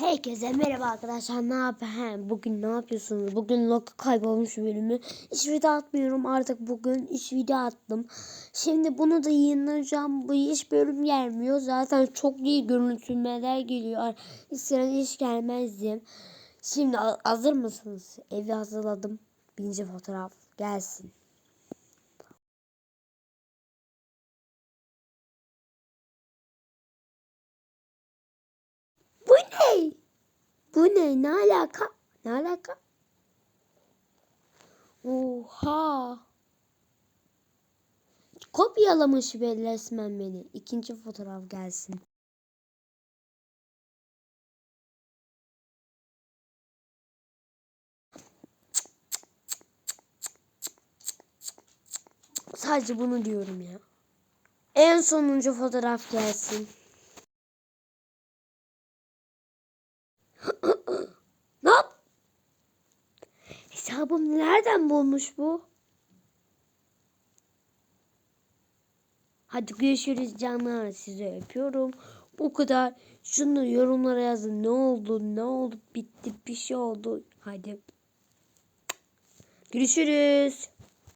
Herkese merhaba arkadaşlar. Ne yapayım? Bugün ne yapıyorsunuz? Bugün Loki kaybolmuş bölümü. Hiç video atmıyorum artık bugün. Hiç video attım. Şimdi bunu da yayınlayacağım. Bu hiç bölüm gelmiyor. Zaten çok iyi görüntülemeler geliyor. İsteyen hiç gelmezdim. Şimdi ha- hazır mısınız? Evi hazırladım. Birinci fotoğraf gelsin. Ne? Bu ne? Ne alaka? Ne alaka? Oha. Kopyalamış be resmen beni. İkinci fotoğraf gelsin. Sadece bunu diyorum ya. En sonuncu fotoğraf gelsin. Ne yap? Hesabım nereden bulmuş bu? Hadi görüşürüz canlar. Sizi öpüyorum. Bu kadar. Şunu yorumlara yazın. Ne oldu? Ne oldu? Bitti. Bir şey oldu. Hadi. Görüşürüz.